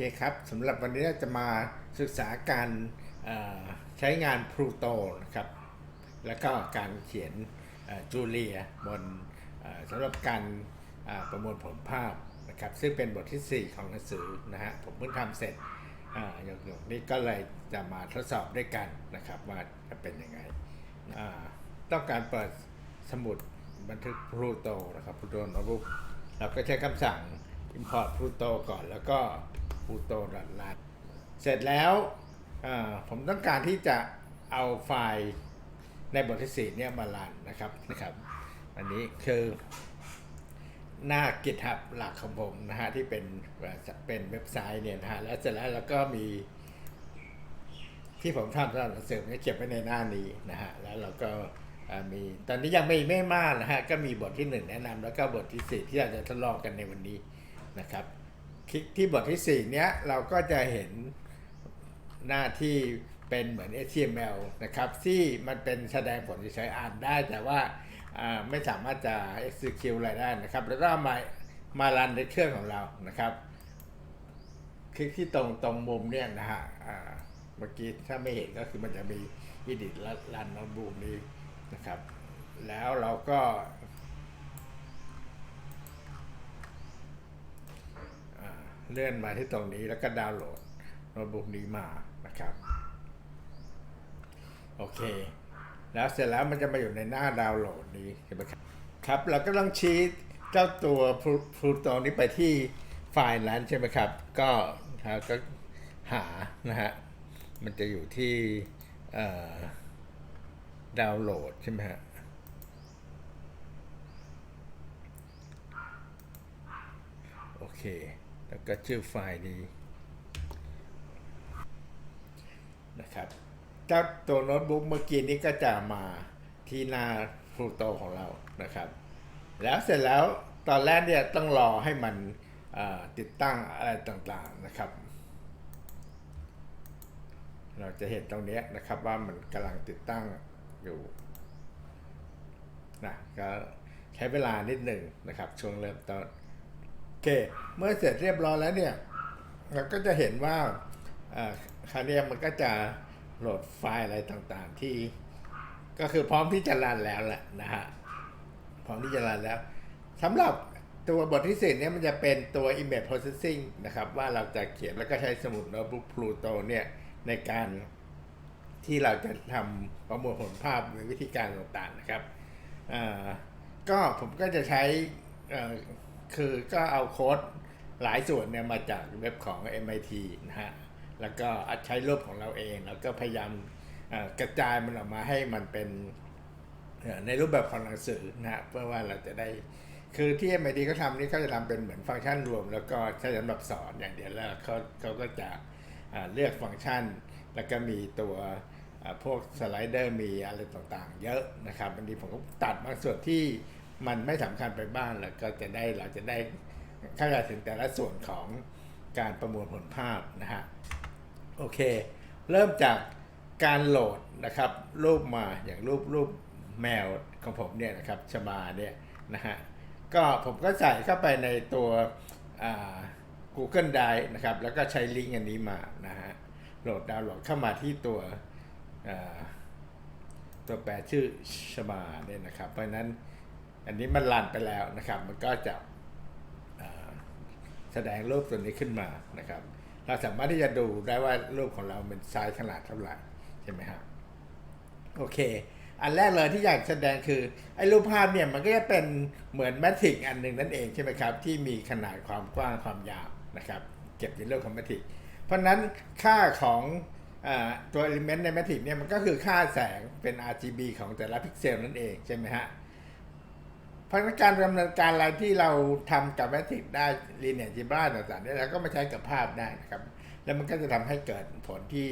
เคครับสำหรับวันนี้เราจะมาศึกษาการใช้งาน Pluto นะครับ แล้วก็การเขียนจูเลียบนสำหรับการประมวลผลภาพนะครับ ซึ่งเป็นบทที่ 4 ของหนังสือนะฮะผมเพิ่งทำเสร็จอย่างๆนี้ก็เลยจะมาทดสอบด้วยกันนะครับ ว่าจะเป็นยังไงต้องการเปิดสมุดบันทึก Pluto นะครับ Pluto Notebook เราก็ใช้คำสั่ง import Pluto ก่อนแล้วก็ Pluto .lat เสร็จแล้วผมต้องการที่จะเอาไฟล์ในบทที่ 4 เนี่ยมารันนะครับนะครับ อันนี้คือหน้า GitHub หลักของผมนะฮะที่เป็นเป็นเว็บไซต์เนี่ยนะฮะแล้วเสร็จแล้วเราก็มี ที่ผมทำสำหรับหนังสือเนี่ยเก็บไว้ในหน้านี้นะฮะแล้วเราก็มีตอนนี้ยังไม่ไม่มากนะฮะก็มีบทที่หนึ่งแนะนำแล้วก็บทที่สี่ที่เราจะทดลองกันในวันนี้นะครับ คลิกที่บทที่สี่เนี้ยเราก็จะเห็นหน้าที่เป็นเหมือน HTML นะครับ ที่มันเป็นแสดงผลที่ใช้อ่านได้ แต่ว่าไม่สามารถจะ execute อะไรได้นะครับ แล้วก็มามารันในเครื่องของเรานะครับ คลิกที่ตรงตรงมุมเนี่ยนะฮะเมื่อกี้ถ้าไม่เห็นก็คือมันจะมีอีดิทรันโน้ตบุ๊กนี้นะครับ แล้วเราก็อ่า เลื่อนมาที่ตรงนี้แล้วก็ดาวน์โหลดโน้ตบุ๊กนี้มานะครับ โอเค แล้วเสร็จแล้วมันจะมาอยู่ในหน้าดาวน์โหลดนี้เห็นไหมครับครับเราก็ต้องชี้เจ้าตัวพลูโตนี้ไปที่ไฟล์นั้นใช่ไหมครับ ก็เราก็หานะฮะมันจะอยู่ที่ดาวน์โหลดใช่ไหมฮะโอเค แล้วก็ชื่อไฟล์นี้นะครับเจ้าตัวโน้ตบุ๊กเมื่อกี้นี้ก็จะมาที่หน้าพลูโตของเรานะครับ แล้วเสร็จแล้วตอนแรกเนี่ยต้องรอให้มันติดตั้งอะไรต่างๆนะครับ เราจะเห็นตรงนี้นะครับว่ามันกำลังติดตั้งอยู่นะก็ใช้เวลานิดหนึ่งนะครับ ช่วงเริ่มต้น อเค เมื่อเสร็จเรียบร้อยแล้วเนี่ย เราก็จะเห็นว่าคราวเนี้มันก็จะโหลดไฟล์อะไรต่างๆ ที่ก็คือพร้อมที่จะรันแล้วแหละนะฮะ พร้อมที่จะรันแล้วสำหรับตัวบทที่สี่เนี่ยมันจะเป็นตัว image processing นะครับ ว่าเราจะเขียนแล้วก็ใช้สมุดโน้ตบุ๊ก Pluto เนี่ย ในการที่เราจะทำประมวลผลภาพในวิธีการต่างๆนะครับก็ผมก็จะใช้ คือก็เอาโค้ดหลายส่วนเนี่ยมาจากเว็บของ MIT นะฮะ แล้วก็ใช้รูปของเราเอง แล้วก็พยายามกระจายมันออกมาให้มันเป็นในรูปแบบของหนังสือนะฮะ เพื่อว่าเราจะได้ คือที่ MIT เขาทำนี่เขาจะทำเป็นเหมือนฟังก์ชันรวม แล้วก็ใช้สำหรับสอนอย่างเดียวแล้วเขาเขาก็จะเลือกฟังก์ชัน แล้วก็มีตัวพวกสไลเดอร์มีอะไรต่างๆ เยอะนะครับอันนี้ผมก็ตัดบางส่วนที่ มันไม่สำคัญไปบ้างแล้วก็จะได้เราจะได้เข้าใจถึงแต่ละส่วนของการประมวลผลภาพนะฮะโอเค เริ่มจากการโหลดนะครับรูปมาอย่างรูปรูปแมวของผมเนี่ยนะครับชบาเนี่ยนะฮะก็ผมก็ใส่เข้าไปในตัวอ่า Google Drive นะครับ แล้วก็ใช้ลิงก์อันนี้มานะฮะโหลดดาวน์โหลดเข้ามาที่ตัวอ่าตัวแปรชื่อชบาเนี่ยนะครับ เพราะนั้น อันนี้มันรันไปแล้วนะครับ มันก็จะแสดงรูปตัวนี้ขึ้นมานะครับ เราสามารถที่จะดูได้ว่ารูปของเราเป็นไซส์ขนาดเท่าไหร่ใช่ไหมครับโอเค อันแรกเลยที่อยากแสดงคือไอ้รูปภาพเนี่ยมันก็จะเป็นเหมือนแมทริกอันหนึ่งนั่นเองใช่ไหมครับ ที่มีขนาดความกว้างความยาวนะครับ เก็บในเรื่องของแมทริกเพราะนั้นค่าของอตัวเอลิเมนต์ในแมทริกเนี่ยมันก็คือค่าแสงเป็น RGB ของแต่ละพิกเซลนั่นเองใช่ไหมฮะ เพราะการดำเนินการอะไรที่เราทำกับแมทริกได้ลีเนียจิบราต่างๆเนี่เราก็มาใช้กับภาพได้นะครับ แล้วมันก็จะทำให้เกิดผลที่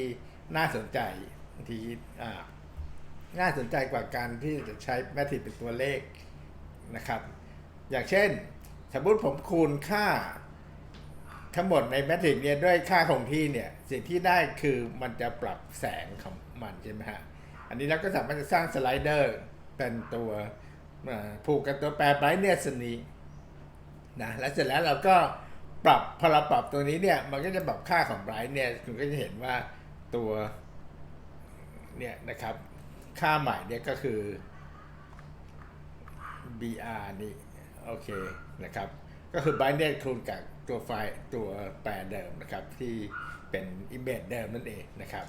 น่าสนใจที่อ่าน่าสนใจกว่าการที่จะใช้แมทริกเป็นตัวเลขนะครับ อย่างเช่น สมมติผมคูณค่าทั้งหมดในแมทริกเนี่ยด้วยค่าคงที่เนี่ยสิ่งที่ได้คือมันจะปรับแสงของมันใช่ไหมฮะอันนี้เราก็สามารถจะสร้างสไลเดอร์เป็นตัว ผูกกับตัวแปรไบรท์เนสนี้นะแล้วเสร็จแล้วเราก็ปรับพอเราปรับตัวนี้เนี่ยมันก็จะปรับค่าของไบเนี่ยคุณก็จะเห็นว่าตัวเนี่ยนะครับค่าใหม่เนี่ยก็คือ br นี่โอเคนะครับ ก็คือ Byte เนี่ยคูณกับตัวไฟล์ตัวแปรเดิมนะครับ ที่เป็น image เดิมนั่นเองนะครับ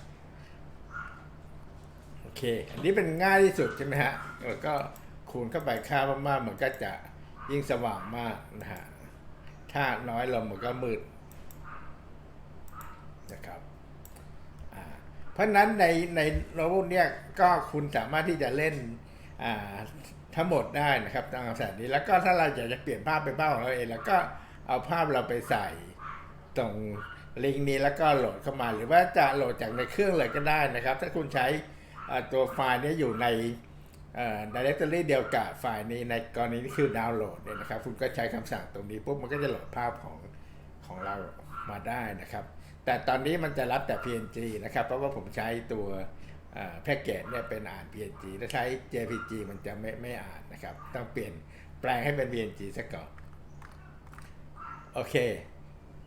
โอเค อันนี้เป็นง่ายที่สุดใช่ไหมฮะแล้วก็ คูณเข้าไปค่ามากๆมันก็จะยิ่งสว่างมากนะฮะ ถ้าน้อยลงมันก็มืดนะครับเพราะนั้นในในโน้ตบุ๊กเนี่ยก็คุณสามารถที่จะเล่นทั้งหมดได้นะครับตามคำสั่งนี้แล้วก็ถ้าเราอยากจะเปลี่ยนภาพเป็นภาพของเราเองแล้วก็เอาภาพเราไปใส่ตรงลิงก์นี้แล้วก็โหลดเข้ามา หรือว่าจะโหลดจากในเครื่องเลยก็ได้นะครับ ถ้าคุณใช้ตัวไฟล์นี้อยู่ใน เอ่อ directory เดียวกับไฟล์นี้ในกรณีนี้คือดาวน์โหลดเนี่ยนะครับ คุณก็ใช้คำสั่งตรงนี้ปุ๊บมันก็จะโหลดภาพของของเรามาได้นะครับ แต่ตอนนี้มันจะรับแต่ PNG นะครับ เพราะว่าผมใช้ตัวแพ็กเกจเนี่ยเป็นอ่าน PNG ถ้าใช้ JPG มันจะไม่ไม่อ่านนะครับ ต้องเปลี่ยนแปลงให้เป็น PNG ซะก่อน โอเค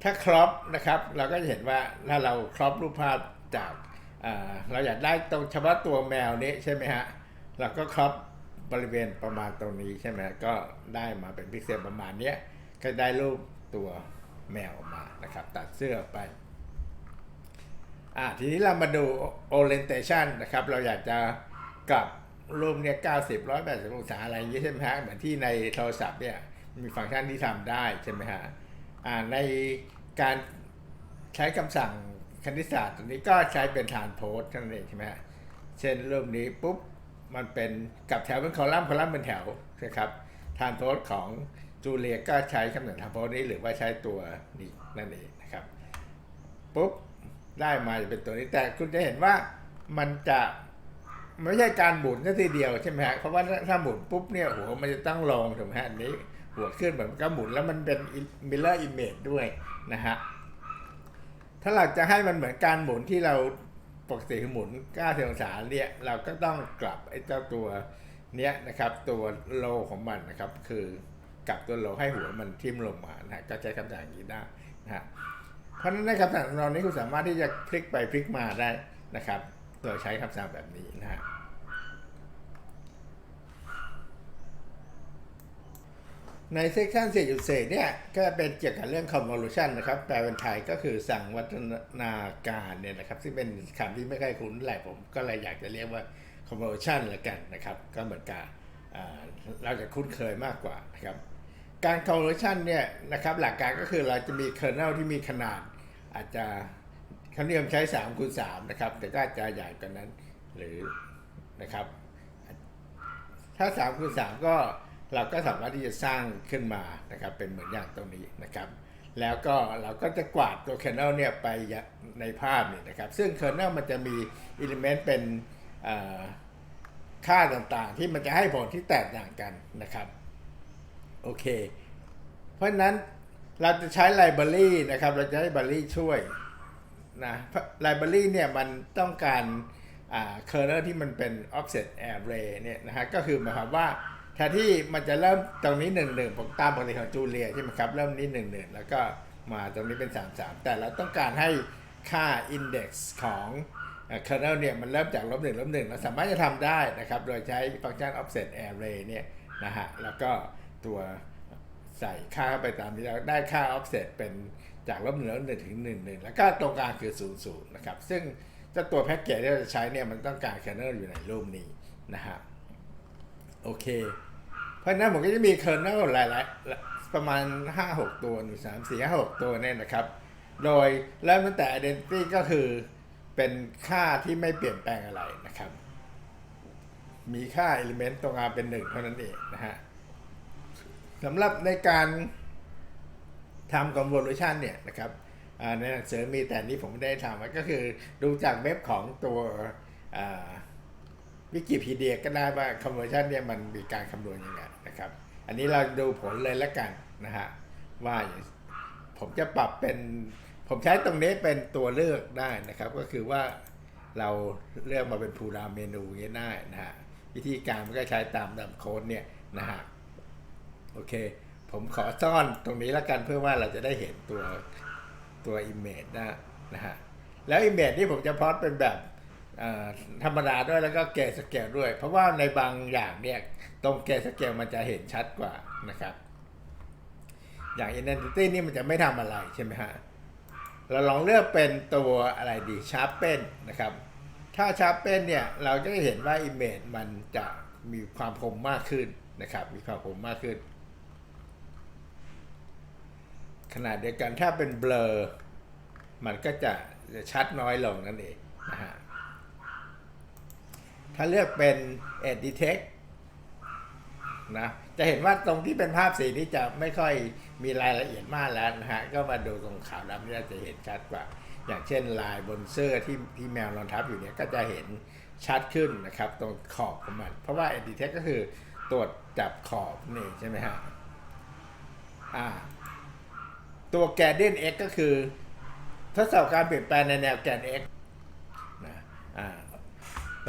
ถ้าครอปนะครับ เราก็จะเห็นว่าถ้าเราครอปรูปภาพจาก เราอยากได้ตรงเฉพาะตัวแมวนี้ใช่ไหมฮะ เราก็ครอปบริเวณประมาณตรงนี้ใช่ไหมก็ได้มาเป็นพิกเซลประมาณเนี้ยก็ได้รูปตัวแมวออกมานะครับ ตัดเสื้อไปอ่าทีนี้เรามาดู orientation นะครับ เราอยากจะกลับรูปเนี่ย90 180 องศาอะไรอย่างนี้ใช่ไหมฮะ เหมือนที่ในโทรศัพท์เนี่ยมีฟังก์ชันที่ทำได้ใช่ไหมฮะอ่าในการใช้คำสั่งคณิตศาสตร์ตัวนี้ก็ใช้เป็นฐานโพสต์นั่นเองใช่ไหมฮะ เช่นรูปนี้ปุ๊บ มันเป็นกับแถวเป็นคอลัมน์คอลัมน์เป็นแถวนะครับฐานโพสของจูเลียก็ใช้คำสั่งฐานโพสนี้หรือว่าใช้ตัวนี้นั่นเองนะครับปุ๊บได้มาจะเป็นตัวนี้แต่คุณจะเห็นว่ามันจะไม่ใช่การหมุนแค่ทีเดียวใช่ไหมฮะเพราะว่าถ้าหมุนปุ๊บเนี่ยหัวมันจะต้องลงถูกไหมฮะอันนี้หัวขึ้นเหมือนก็หมุนแล้วมันเป็น mirror image ด้วยนะฮะถ้าเราจะให้มันเหมือนการหมุนที่เรา ปกติคือหมุน90องศาเนี่ยเราก็ต้องกลับไอ้เจ้าตัวเนี้ยนะครับตัวโลของมันนะครับคือกลับตัวโลให้หัวมันทิ่มลงมานะก็ใช้คำสั่งอย่างนี้ได้นะฮะเพราะฉะนั้นในคำสั่งตอนนี้คุณสามารถที่จะพลิกไปพลิกมาได้นะครับ โดยใช้คำสั่งแบบนี้นะฮะ ในเซสชัน4.4เนี่ยก็เป็นเกี่ยวกับเรื่อง convolution นะครับ แปลเป็นไทยก็คือสั่งวัฒนาการเนี่ยนะครับ ซึ่งเป็นคำที่ไม่ค่อยคุ้นแหละผมก็เลยอยากจะเรียกว่า convolution ละกันนะครับ ก็เหมือนกับเราจะคุ้นเคยมากกว่านะครับ การ convolution เนี่ยนะครับหลักการก็คือเราจะมี kernel ที่มีขนาด อาจจะเขานิยมใช้3คูณ3นะครับแต่ก็อาจจะใหญ่กว่านั้นหรือนะครับ ถ้า3คูณ3ก็ เราก็สามารถที่จะสร้างขึ้นมานะครับเป็นเหมือนอย่างตรงนี้นะครับ แล้วก็เราก็จะกวาดตัว kernel เนี่ยไปในภาพนี่นะครับ ซึ่ง kernel มันจะมี element เป็นค่าต่างๆ ที่มันจะให้ผลที่แตกต่างกันนะครับโอเค เพราะนั้นเราจะใช้ไลบรารีนะครับเราจะให้ไลบรารีช่วยนะไลบรารีเนี่ยมันต้องการอ่า kernel ที่มันเป็น offset array เนี่ยนะฮะก็คือหมายความว่า แทนที่มันจะเริ่มตรงนี้หนึ่งหนึ่งผมตามปกติของจูเลียใช่ไหมครับ เริ่มนี้หนึ่งหนึ่งแล้วก็มาตรงนี้เป็นสามสามแต่เราต้องการให้ค่า index ของเอ่อ kernel เนี่ยมันเริ่มจากลบหนึ่งลบหนึ่งเราสามารถจะทำได้นะครับ โดยใช้ฟังก์ชัน offset array เนี่ยนะฮะแล้วก็ตัวใส่ค่าเข้าไปตามนี้แล้วได้ค่า offset เป็นจากลบหนึ่งลบหนึ่งถึงหนึ่งหนึ่งแล้วก็ตรงกลางคือศูนย์ศูนย์นะครับ ซึ่งเจ้าตัวแพ็กเกจที่เราจะใช้เนี่ยมันต้องการ kernel อยู่ในรูปนี้นะฮะ โอเค เพราะนั้นผมก็จะมี kernel หลายๆ ประมาณ 5-6 ตัวหนึ่งสามสี่ห้าหกตัวเนี่ยนะครับ โดยเริ่มตั้งแต่ identity ก็คือเป็นค่าที่ไม่เปลี่ยนแปลงอะไรนะครับ มีค่า element ตรงกลางเป็นหนึ่งเท่านั้นเองนะฮะสำหรับในการทำ convolution เนี่ยนะครับในหนังสือมีแต่นี้ผมไม่ได้ทำไว้ก็คือดูจากเว็บของตัว วิกิพีเดียก็ได้ว่า convolution เนี่ยมันมีการคำนวณยังไงนะครับ อันนี้เราดูผลเลยแล้วกันนะฮะว่าผมจะปรับเป็น ผมใช้ตรงนี้เป็นตัวเลือกได้นะครับ ก็คือว่าเราเลือกมาเป็นพูดาเมนูอย่างนี้ได้นะฮะวิธีการมันก็ใช้ตามตามโค้ดเนี่ยนะฮะโอเค ผมขอซ่อนตรงนี้แล้วกันเพื่อว่าเราจะได้เห็นตัวตัว image นะนะฮะแล้ว image ที่ผมจะพลอตเป็นแบบ ธรรมดาด้วยแล้วก็เกสเกลด้วย เพราะว่าในบางอย่างเนี่ยตรงเกสเกลมันจะเห็นชัดกว่านะครับ อย่าง identity นี่มันจะไม่ทำอะไรใช่ไหมฮะเราลองเลือกเป็นตัวอะไรดี sharpen นนะครับ ถ้า sharpen เนี่ยเราจะเห็นว่า image มันจะมีความคมมากขึ้นนะครับ มีความคมมากขึ้น ขนาดเดียวกันถ้าเป็น blur มันก็จะชัดน้อยลงนั่นเองนะฮะ ถ้าเลือกเป็น edit detect นะจะเห็นว่าตรงที่เป็นภาพสีนี่จะไม่ค่อยมีรายละเอียดมากแล้วนะฮะ ก็มาดูตรงขาวดำนี่จะเห็นชัดกว่า อย่างเช่นลายบนเสื้อที่ที่แมวนอนทับอยู่เนี่ยก็จะเห็นชัดขึ้นนะครับ ตรงขอบของมัน เพราะว่า edit text ก็คือตรวจจับขอบนี่ใช่ไหมฮะอ่าตัวแกนเดน x ก็คือทดสอบการเปลี่ยนแปลงในแนวแกน x นะอ่า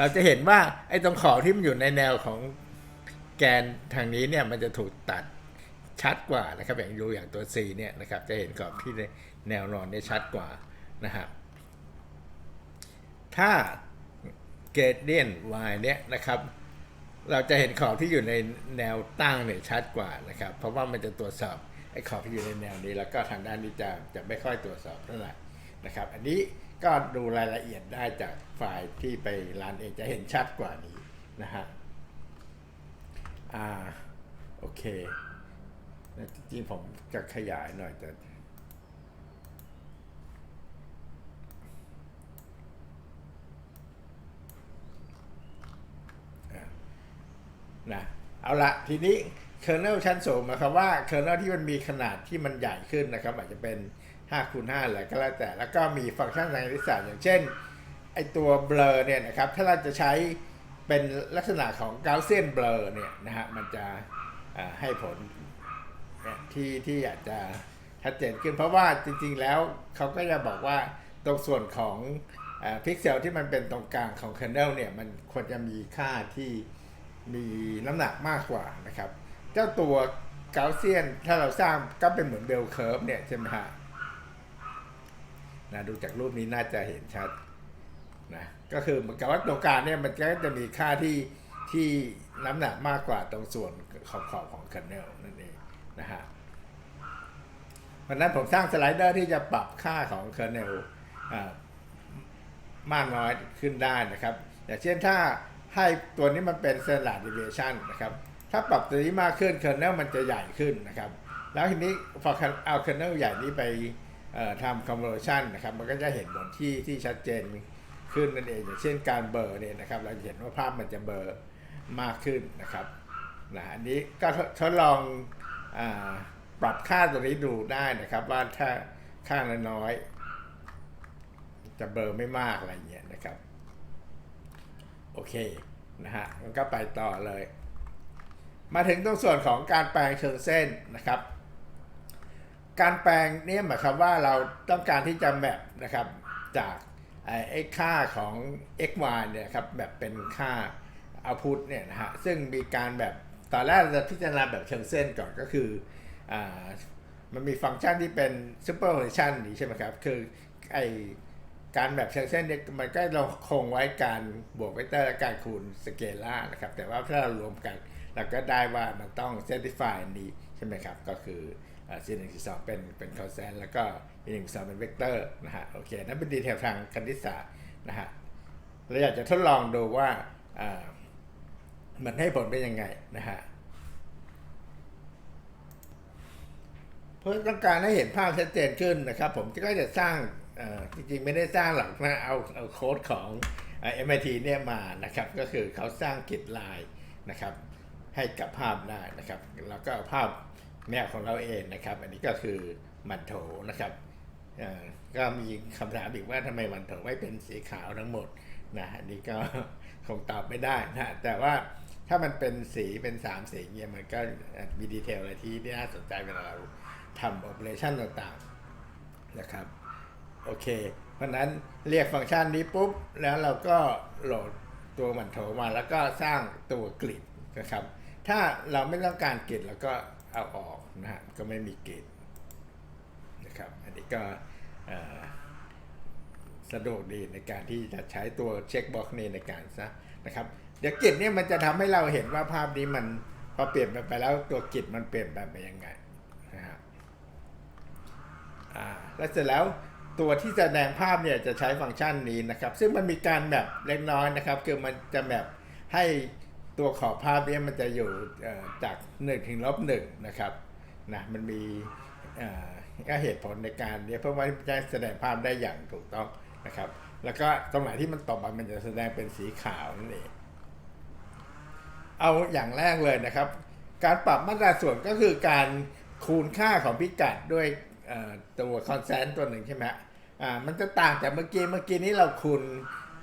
เราจะเห็นว่าไอ้ตรงขอบที่มันอยู่ในแนวของแกนทางนี้เนี่ยมันจะถูกตัดชัดกว่านะครับ อย่างดูอย่างตัว C เนี่ยนะครับ จะเห็นกรอบที่แนวนอนเนี่ยชัดกว่านะครับ ถ้าเกรเดียน y เนี่ยนะครับ เราจะเห็นขอบที่อยู่ในแนวตั้งเนี่ยชัดกว่านะครับ เพราะว่ามันจะตรวจสอบไอ้ขอบที่อยู่ในแนวนี้ แล้วก็ทางด้านนี้จะจะไม่ค่อยตรวจสอบเท่าไหร่นะครับ อันนี้ก็ดูรายละเอียดได้จาก ฟล์ที่ไปรันเองจะเห็นชัดกว่านี้นะฮะ อ่า โอเค จริงๆผมจะขยายหน่อยแต่อะนะเอาละทีนี้เคอร์เนลชั้นสูงหมายความว่าเคอร์เนลที่มันมีขนาดที่มันใหญ่ขึ้นนะครับ อาจจะเป็น5คูณ5อะไรก็แล้วแต่ แล้วก็มีฟังก์ชันทางคณิตศาสตร์อย่างเช่น ไอตัวเบลอเนี่ยนะครับถ้าเราจะใช้เป็นลักษณะของกาเซียนเบลอเนี่ยนะฮะมันจะให้ผลที่ที่อาจจะชัดเจนขึ้นเพราะว่าจริงๆแล้วเขาก็จะบอกว่าตรงส่วนของพิกเซลที่มันเป็นตรงกลางของ kernel เนี่ยมันควรจะมีค่าที่มีน้ำหนักมากกว่านะครับ เจ้าตัวกาเซียนถ้าเราสร้างก็เป็นเหมือนเบลเคิร์ฟเนี่ยใช่ไหมฮะนะดูจากรูปนี้น่าจะเห็นชัด นะก็คือเหมือนกับว่าตรงกลางเนี่ยมันก็จะมีค่าที่ที่น้ำหนักมากกว่าตรงส่วนขอบขอบของ kernel นั่นเองนะฮะเพราะนั้นผมสร้างสไลเดอร์ที่จะปรับค่าของ kernel อ่ามากน้อยขึ้นได้นะครับอย่างเช่นถ้าให้ตัวนี้มันเป็น standard deviation นะครับถ้าปรับตัวนี้มากขึ้น kernel มันจะใหญ่ขึ้นนะครับ แล้วทีนี้พอเอา kernel ใหญ่นี้ไปทำ conversion นะครับมันก็จะเห็นผลที่ที่ชัดเจน ขึ้นนั่นเองอย่างเช่นการเบอร์เนี่ยนะครับเราจะเห็นว่าภาพมันจะเบอร์มากขึ้นนะครับนะอันนี้ก็ทดลองอปรับค่าตัวนี้ดูได้นะครับว่าถ้าค่าน้อย จะเบลอไม่มากอะไรเงี้ยนะครับโอเคนะฮะมันก็ไปต่อเลย มาถึงตรงส่วนของการแปลงเชิงเส้นนะครับ การแปลงเนี่ยหมายความว่าเราต้องการที่จะแมปนะครับจาก ไอ้ค่าของ x y เนี่ยครับแบบเป็นค่า output เนี่ยนะฮะซึ่งมีการแบบตอนแรกเราจะพิจารณาแบบเชิงเส้นก่อนก็คืออามันมีฟังก์ชันที่เป็น superposition นี่ใช่ไหมครับ คือไอการแบบเชิงเส้นเนี่ยมันก็เราคงไว้การบวกเวกเตอร์และการคูณสเกล่านะครับ แต่ว่าถ้าเรารวมกัน เราก็ได้ว่ามันต้อง satisfy นี้ใช่ไหมครับ ก็คือ ซีหนึ่งสองเป็นเป็นคอแซนแล้วก็อีหนึ่งสองเป็นเวกเตอร์นะฮะโอเคนั่นเป็นดีเทลทางคณิตศาสตร์นะฮะเราอยากจะทดลองดูว่ามันให้ผลเป็นยังไงนะฮะเพื่อต้องการให้เห็นภาพชัดเจนขึ้นนะครับ ผมก็จะสร้างจริงๆ ไม่ได้สร้างหรอกนะเอาเอาโค้ดของ MIT เนี่ยมานะครับ ก็คือเขาสร้างกิจลายนะครับ ให้กับภาพได้นะครับ แล้วก็ภาพ แนวของเราเองนะครับ อันนี้ก็คือมันโถนะครับก็มีคำถามอีกว่าทำไมมันโถไม่เป็นสีขาวทั้งหมดนะอันนี้ก็คงตอบไม่ได้นะแต่ว่าถ้ามันเป็นสีเป็นสามสีเงี้ยมันก็มีดีเทลอะไรที่น่าสนใจเวลาเราทำโอเปอเรชันต่างๆนะครับโอเค เพราะนั้นเรียกฟังก์ชันนี้ปุ๊บ แล้วเราก็โหลดตัวมันโถมาแล้วก็สร้างตัวกริดนะครับ ถ้าเราไม่ต้องการกริดเราก็ เอาออกนะฮะก็ไม่มีกลิ่นนะครับอันนี้ก็สะดวกดีในการที่จะใช้ตัวเช็คบ็อกซ์นี้ในการซะนะครับเดี๋ยวกลิ่นเนี่ยมันจะทำให้เราเห็นว่าภาพนี้มันพอเปลี่ยนไปแล้วตัวกลิ่นมันเปลี่ยนแปลงไปยังไงนะฮะอ่าแล้วเสร็จแล้วตัวที่แสดงภาพเนี่ยจะใช้ฟังก์ชันนี้นะครับ ซึ่งมันมีการแมปเล็กน้อยนะครับ คือมันจะแมปให้ ตัวขอบภาพเนี้มันจะอยู่จาก1ถึงลบหนึ่งนะครับนะมันมีก็เหตุผลในการเนี่ยเพื่อว่าจะแสดงภาพได้อย่างถูกต้องนะครับ แล้วก็ตรงไหนที่มันตกมามันจะแสดงเป็นสีขาวนั่นเองเอาอย่างแรกเลยนะครับ การปรับมาตราส่วนก็คือการคูณค่าของพิกัดด้วยตัวคอนแซนต์ตัวหนึ่งใช่ไหมอ่ามันจะต่างจากเมื่อกี้เมื่อกี้นี้เราคูณ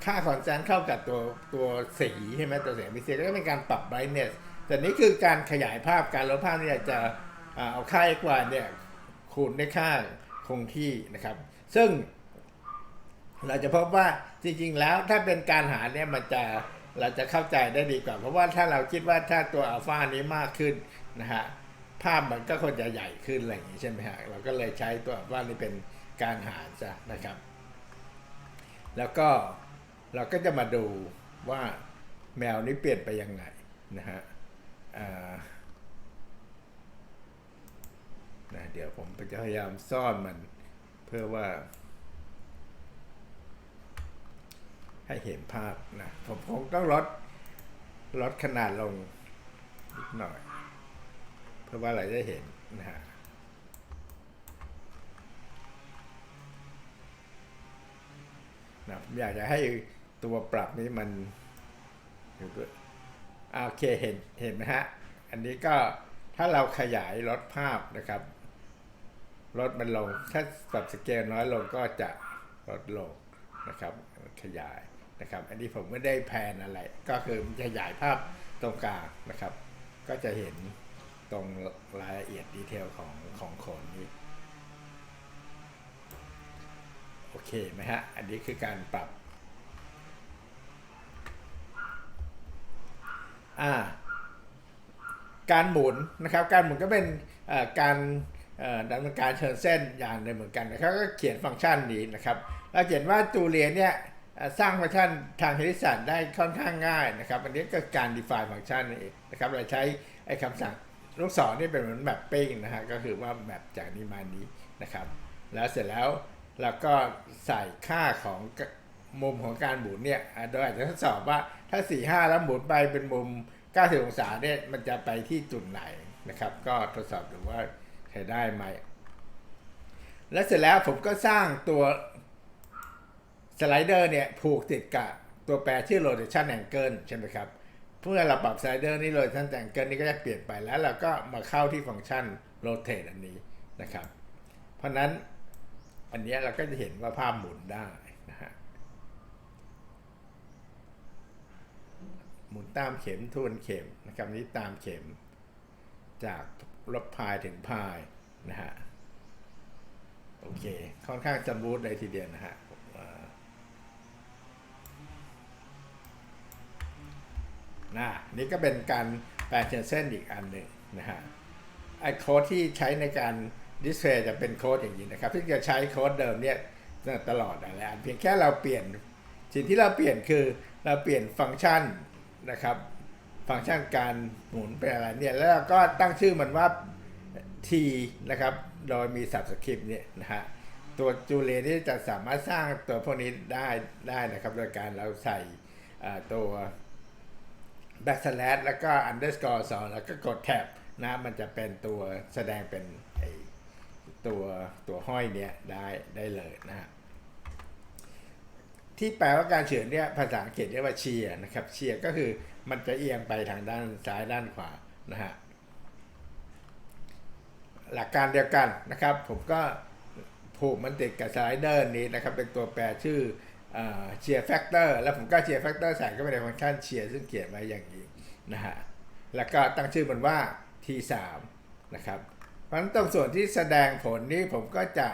ค่าคอนแซนเข้ากับตัวตัวสีใช่ไหมตัวแสงพิเศษแล้วก็เป็นการปรับ brightness แต่นี้คือการขยายภาพการลดภาพเนี่ยจะเอาค่าเอาค่าเนี่ยคูณด้วยค่าคงที่นะครับ ซึ่ง เราจะพบว่าจริง ๆ แล้วถ้าเป็นการหารเนี่ยมันจะเราจะเข้าใจได้ดีกว่า เพราะว่าถ้าเราคิดว่าถ้าตัวอัลฟานี้มากขึ้นนะฮะภาพมันก็ควรจะใหญ่ขึ้นอะไรอย่างนี้ใช่ไหมฮะเราก็เลยใช้ตัวอัลฟานี้เป็นการหารซะนะครับ แล้วก็ เราก็จะมาดูว่าแมวนี้เปลี่ยนไปยังไงนะฮะนะเดี๋ยวผมจะพยายามซ่อนมันเพื่อว่า ให้เห็นภาพนะผมคงต้องลดลดขนาดลงนิดหน่อย เพื่อว่าเราจะเห็นนะฮะนะผมอยากจะให้ ตัวปรับนี้มันโอเคเห็นเห็นไหมฮะ อันนี้ก็ถ้าเราขยายลดภาพนะครับลดมันลง ถ้าปรับสเกลน้อยลงก็จะลดลงนะครับ ขยายนะครับ อันนี้ผมไม่ได้แพนอะไร ก็คือขยายภาพตรงกลางนะครับ ก็จะเห็นตรงรายละเอียดดีเทลของของโคนนี้ โอเคไหมฮะ อันนี้คือการปรับ อ่าการหมุนนะครับ การหมุนก็เป็นการดำเนินการเชิญเส้นอย่างหนึ่งเหมือนกันนะครับก็เขียนฟังก์ชันนี้นะครับเราเห็นว่าจูเลียเนี่ยสร้างฟังก์ชันทางคณิตศาสตร์ได้ค่อนข้างง่ายนะครับอันนี้ก็การ define ฟังก์ชันนี่นะครับเราใช้ไอ้คำสั่งลูกศรนี่เป็นเหมือนแบบปิ้งนะฮะก็คือว่าแบบจากนี้มานี้นะครับ แล้วเสร็จแล้วเราก็ใส่ค่าของ มุมของการหมุนเนี่ยอะโดยอาจจะทดสอบว่าถ้า 4 5 แล้วหมุนไปเป็นมุม 90 องศาเนี่ยมันจะไปที่จุดไหนนะครับ ก็ทดสอบดูว่าใช้ได้ไหม และเสร็จแล้วผมก็สร้างตัวสไลเดอร์เนี่ยผูกติดกับตัวแปรชื่อ rotation angle ใช่ไหมครับเมื่อเราปรับสไลเดอร์นี่ rotation angle นี่ก็จะเปลี่ยนไปแล้วเราก็มาเข้าที่ฟังก์ชัน rotate อันนี้นะครับ เพราะนั้นอันนี้เราก็จะเห็นว่าภาพหมุนได้นะฮะ หมุนตามเข็มทวนเข็มนะครับนี้ตามเข็ม จากลบพายถึงพายนะฮะโอเค ค่อนข้างสมูทเลยทีเดียวนะฮะนะนี่ก็เป็นการแปลเชิงเส้นอีกอันหนึ่งนะฮะไอ้โค้ดที่ใช้ในการดิสเพย์จะเป็นโค้ดอย่างนี้นะครับที่จะใช้โค้ดเดิมเนี่ยตลอดอะไรเพียงแค่เราเปลี่ยน สิ่งที่เราเปลี่ยนคือเราเปลี่ยนฟังก์ชัน นะครับ ฟังก์ชันการหมุนเป็นอะไรเนี่ยแล้วเราก็ตั้งชื่อมันว่า t นะครับ โดยมี subscript เนี่ยนะฮะตัวจูเลนี่จะสามารถสร้างตัวพวกนี้ได้ได้นะครับ โดยการเราใส่อ่าตัว backslash แล้วก็ underscore สองแล้วก็กดแท็บนะมันจะเป็นตัวแสดงเป็นตัวตัวห้อยเนี่ยได้ได้เลยนะฮะ ที่แปลว่าการเฉือนเนี่ยภาษาอังกฤษเรียกว่าเชียนะครับเชียก็คือมันจะเอียงไปทางด้านซ้ายด้านขวานะฮะหลักการเดียวกันนะครับ ผมก็ผูกมันติดกับสไลเดอร์นี้นะครับ เป็นตัวแปรชื่อเชียร์แฟกเตอร์แล้วผมก็เชียร์แฟกเตอร์ใส่เข้าไปในฟังก์ชันเชียร์ซึ่งเขียนไว้อย่างนี้นะฮะแล้วก็ตั้งชื่อมันว่า T3 นะครับเพราะฉะนั้นตรงส่วนที่แสดงผลนี้ผมก็จะ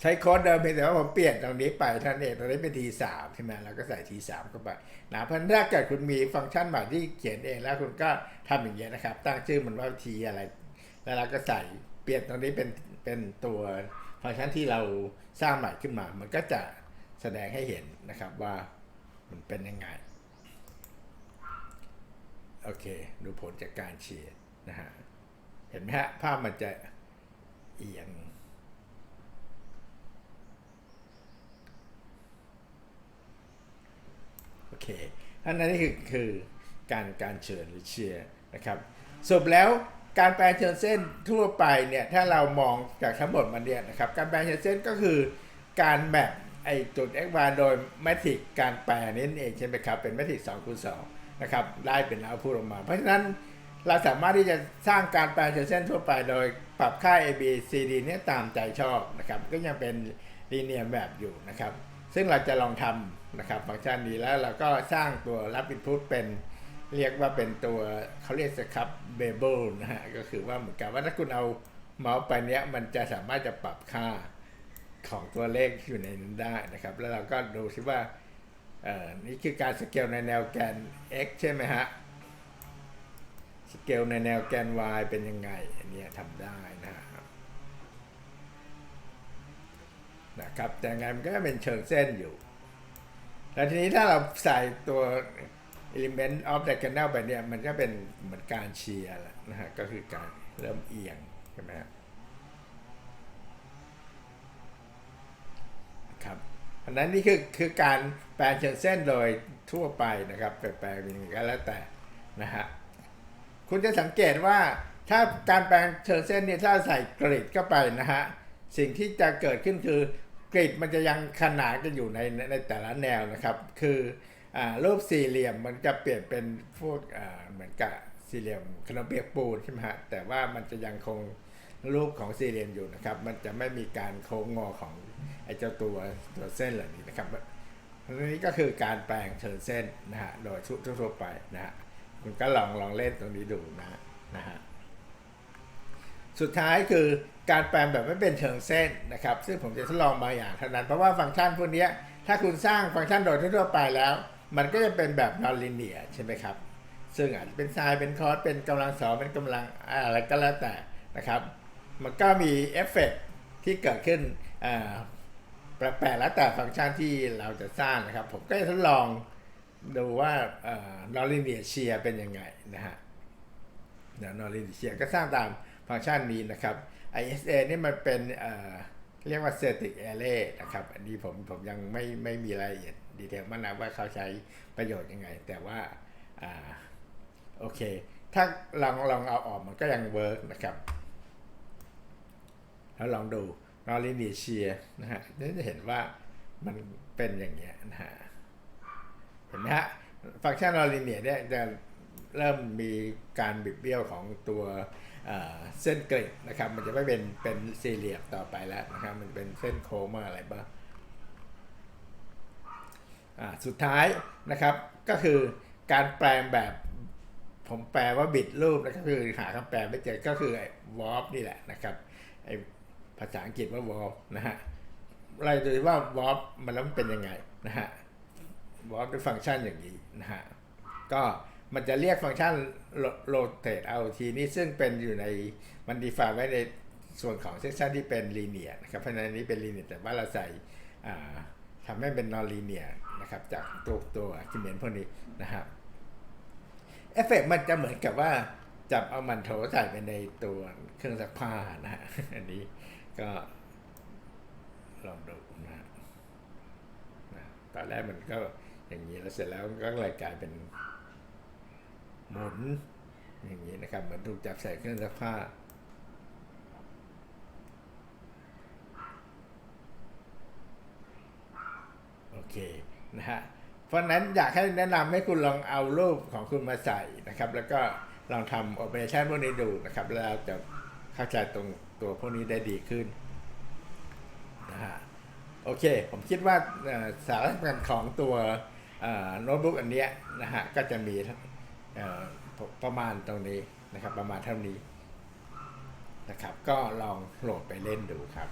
ใช้โค้ดเดิมเพียงแต่ว่าผมเปลี่ยนตรงนี้ไปท่านเองตรงนี้เป็น T3 ใช่ไหมเราก็ใส่ T3 เข้าไปนะเพราะถ้าเกิดคุณมีฟังก์ชันใหม่ที่เขียนเองแล้วคุณก็ทำอย่างเงี้ยนะครับ ตั้งชื่อมันว่า T อะไร แล้วเราก็ใส่เปลี่ยนตรงนี้เป็นเป็นตัวฟังก์ชันที่เราสร้างใหม่ขึ้นมา มันก็จะแสดงให้เห็นนะครับว่ามันเป็นยังไง โอเค ดูผลจากการเชียร์นะฮะเห็นไหมฮะภาพมันจะเอียง โอ เคอันนั้นนี่คือคือการการเชิญหรือเชียร์นะครับสรุปแล้วการแปลเชิญเส้นทั่วไปเนี่ยถ้าเรามองจากทั้งหมดมันเนี่ยนะครับการแปลเชิญเส้นก็คือการแมปไอจุด x y โดยแมทริกการแปลนั่เองใช่ไหมครับเป็นแมทริก2คูณ2นะครับได้เป็นเอาพูดออกมา เพราะฉะนั้นเราสามารถที่จะสร้างการแปลเชิญเส้นทั่วไปโดยปรับค่า a b c d เนี่ยตามใจชอบนะครับก็ยังเป็นลีเนียแบบอยู่นะครับ ซึ่งเราจะลองทำนะครับฟังก์ชันนี้แล้วเราก็สร้างตัวรับ input เป็นเรียกว่าเป็นตัวเขาเรียกสครับเบเบิลนะฮะก็คือว่าเหมือนกับว่าถ้าคุณเอาเมาส์ไปเนี้ยมันจะสามารถจะปรับค่าของตัวเลขที่อยู่ในนั้นได้นะครับ แล้วเราก็ดูซิว่าเอ่อนี่คือการสเกลในแนวแกน x ใช่ไหมฮะสเกลในแนวแกน y เป็นยังไงอันนี้ทำได้นะครับ นะครับแต่งไงมันก็เป็นเชิงเส้นอยู่ แล้วทีนี้ถ้าเราใส่ตัว element of diagonal ไปเนี่ยมันก็เป็นเหมือนการเชียร์แหละนะฮะก็คือการเริ่มเอียงใช่ไหมครับอันนั้นนี่คือคือการแปลเชิงเส้นโดยทั่วไปนะครับแปลแปลเป็นก็แล้วแต่นะฮะคุณจะสังเกตว่าถ้าการแปลงเชิงเส้นเนี่ยถ้าใส่กริดเข้าไปนะฮะสิ่งที่จะเกิดขึ้นคือ กริดมันจะยังขนานกันอยู่ในในแต่ละแนวนะครับ คืออรูปสี่เหลี่ยมมันจะเปลี่ยนเป็นพวกเหมือนกับสี่เหลี่ยมขนมเปียกปูนใช่ไหมฮะแต่ว่ามันจะยังคงรูปของสี่เหลี่ยมอยู่นะครับ มันจะไม่มีการโค้งงอของไอ้เจ้าตัวตัวเส้นเหล่านี้นะครับอันนี้ก็คือการแปลงเชิงเส้นนะฮะโดยทั่วๆไปนะฮะคุณก็ลองลองเล่นตรงนี้ดูนะนะฮะสุดท้ายคือ การแปลงแบบไม่เป็นเชิงเส้นนะครับ ซึ่งผมจะทดลองมาอย่างเท่านั้น เพราะว่าฟังก์ชันพวกนี้ถ้าคุณสร้างฟังก์ชันโดยทั่วไปแล้ว มันก็จะเป็นแบบ non linear ใช่ไหมครับ ซึ่งอาจจะเป็นไซน์เป็นคอสเป็นกำลังสองเป็นกำลังอะไรก็แล้วแต่นะครับ มันก็มีเอฟเฟกต์ที่เกิดขึ้นแปลกๆแล้วแต่ฟังก์ชันที่เราจะสร้างนะครับ ผมก็จะทดลองดูว่าเอ่อ non linear shear เป็นยังไงนะฮะเดี๋ยวนอรินเชียก็สร้างตามฟังก์ชันนี้นะครับ ISA นี่มันเป็นเรียกว่า static array นะครับ อันนี้ผมผมยังไม่ไม่มีรายละเอียดดีเทลมากนะว่าเขาใช้ประโยชน์ยังไง แต่ว่าอ่าโอเค ถ้าลองลองเอาออกมันก็ยังเวิร์กนะครับ แล้วลองดูนอรินีเชียนะฮะจะเห็นว่ามันเป็นอย่างเงี้ยนะฮะเห็นไหมฮะฟังก์ชันนอริเนียเนี่ยจะเริ่มมีการบิดเบี้ยวของตัว เส้นกริดนะครับมันจะไม่เป็นเป็นสี่เหลี่ยมต่อไปแล้วนะครับมันเป็นเส้นโค้งมาอะไรบ้างสุดท้ายนะครับก็คือการแปลงแบบผมแปลว่าบิดรูปนะครับคือหาคำแปลไม่เจอก็คือไอ้วอลนี่แหละนะครับไอ้ภาษาอังกฤษว่าวอลนะฮะเราจะดูว่าวอลมันแล้วมันเป็นยังไงนะฮะวอลด้วยฟังก์ชันอย่างนี้นะฮะก็ มันจะเรียกฟังก์ชัน rotate ROT นี่ซึ่งเป็นอยู่ในมัน define ไว้ในส่วนของเซสชันที่เป็น linear นะครับเพราะฉะนั้นนี้เป็น linear แต่ว่าเราใส่ทำให้เป็น non linear นะครับจากตัวตัวคิมเมนพวกนี้นะครับเอฟเฟกมันจะเหมือนกับว่าจับเอามันโถใส่ไปในตัวเครื่องซักผ้านะฮะอันนี้ก็ลองดูนะฮะนะตอนแรกมันก็อย่างนี้แล้วเสร็จแล้วก็เลยกลายเป็น หมุนอย่างนี้นะครับ เหมือนถูกจับใส่เครื่องซักผ้าโอเคนะฮะเพราะนั้นอยากให้แนะนำให้คุณลองเอารูปของคุณมาใส่นะครับ แล้วก็ลองทำโอเปอเรชันพวกนี้ดูนะครับ แล้วจะเข้าใจตรงตัวพวกนี้ได้ดีขึ้นนะฮะโอเค ผมคิดว่าสาระสำคัญของตัวโน้ตบุ๊กอันเนี้ยนะฮะก็จะมี ประมาณตรงนี้นะครับประมาณเท่านี้นะครับก็ลองโหลดไปเล่นดูครับ